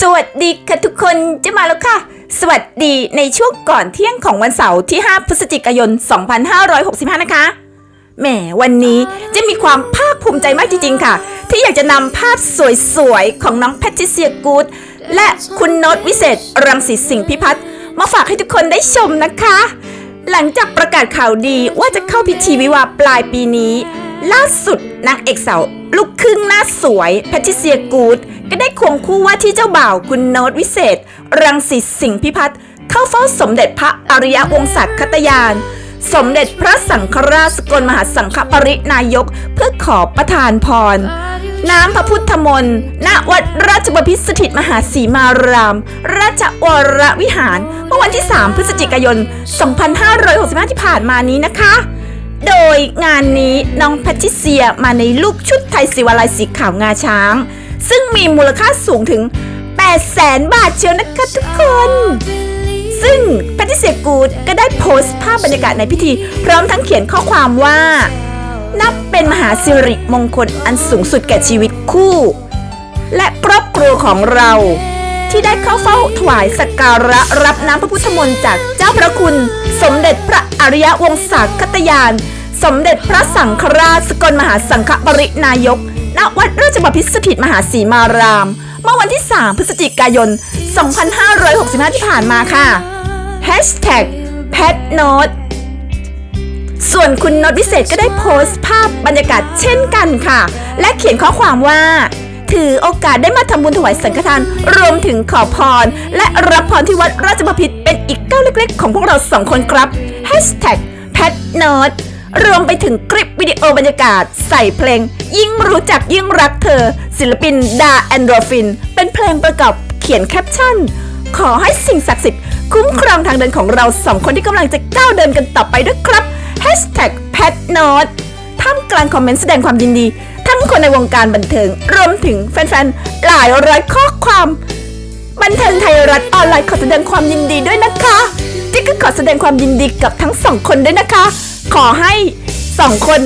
สวัสดีค่ะทุกคนจะมาแล้วค่ะ สวัสดีในช่วงก่อนเที่ยงของวันเสาร์ที่ 5 พฤศจิกายน 2565 นะคะ แหมวันนี้จะมีความภาคภูมิใจมากจริงๆค่ะ ที่อยากจะนำภาพสวยๆ ของน้องแพทริเซียกูดและคุณโนตวิเศษ รังสิสิงห์พิพัฒน์มาฝากให้ทุกคนได้ชมนะคะ หลังจากประกาศข่าวดีว่าจะเข้าพิธีวิวาปลายปีนี้ ล่าสุดนางเอกสาวลูกครึ่งหน้าสวยแพทริเซียกูด ก็ได้ควงคู่ว่าที่เจ้าบ่าวคุณโนตวิเศษ รังสิตสิงห์พิพัฒน์เข้าเฝ้าสมเด็จพระอริยวงศาคตยาน สมเด็จพระสังฆราชสกลมหาสังฆปรินายกเพื่อขอประทานพร น้ำพระพุทธมนต์ณวัดราชบพิตรสถิตมหาสีมาราม ราชวรวิหาร เมื่อวันที่ 3 พฤศจิกายน 2565 ที่ผ่านมานี้นะคะ โดยงานนี้น้องแพทิเซียมาในลูกชุดไทยศิวาลัยสีขาวงาช้าง ซึ่งมีมูลค่าสูงถึง 800,000บาทเชียวนะคะทุกคน ซึ่งแพทิเซียกูดก็ได้โพสต์ภาพบรรยากาศในพิธี พร้อมทั้งเขียนข้อความว่า นับเป็นมหาสิริมงคลอันสูงสุดแก่ชีวิตคู่ และครอบครัวของเรา ที่ได้เข้าเฝ้าถวายสักการะรับน้ำพระพุทธมนต์จากเจ้าพระคุณ สมเด็จพระอริยวงศาคตยาน สมเด็จพระสังฆราชสกลมหาสังฆปรินายก ณ วัดราชบพิตรสถิตมหาสีมาราม เมื่อวันที่ 3 พฤศจิกายน 2565 ที่ผ่านมาค่ะ Hashtag p a t n o t ส่วนคุณโนตวิเศษก็ได้โพสต์ภาพบรรยากาศเช่นกันค่ะ และเขียนข้อความว่า ถือโอกาสได้มาทำบุญถวายสังฆทาน รวมถึงขอพร และรับพรที่วัดราชบพิตรเป็นอีกก้าวเล็กๆ ของพวกเราสองคนครับ Hashtag p a t n o t รวมไปถึงคลิปวิดีโอบรรยากาศใส่เพลง ยิ่งรู้จักยิ่งรักเธอ ศิลปินดาแอนโดรฟิน เป็นเพลงประกอบเขียนแคปชั่น ขอให้สิ่งศักดิ์สิทธิ์คุ้มครองทางเดินของเราสองคนที่กำลังจะก้าวเดินกันต่อไปด้วยครับ Hashtag p a t n o t ท่ามกลางคอมเมนต์แสดงความยินดี ทั้งคนในวงการบันเทิง รวมถึงแฟนๆ หลายร้อยข้อความ บันเทิงไทยรัฐออนไลน์ขอแสดงความยินดีด้วยนะคะจิ๊กก็ขอแสดงความยินดีกับทั้งสองคนด้วยนะคะ ขอให้สองคน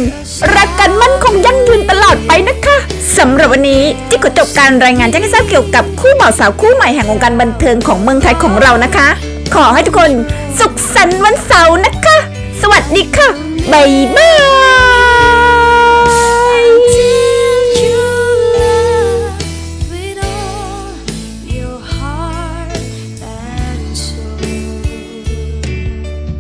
รักกันมั่นคงยั่งยืนตลอดไปนะคะสำหรับวันนี้จิ๊กก็จบการรายงานแจ้งให้ทราบเกี่ยวกับคู่บ่าวสาวคู่ใหม่แห่งวงการบันเทิงของเมืองไทยของเรานะคะ ขอให้ทุกคนสุขสันต์วันเสาร์นะคะ สวัสดีค่ะบ๊ายบาย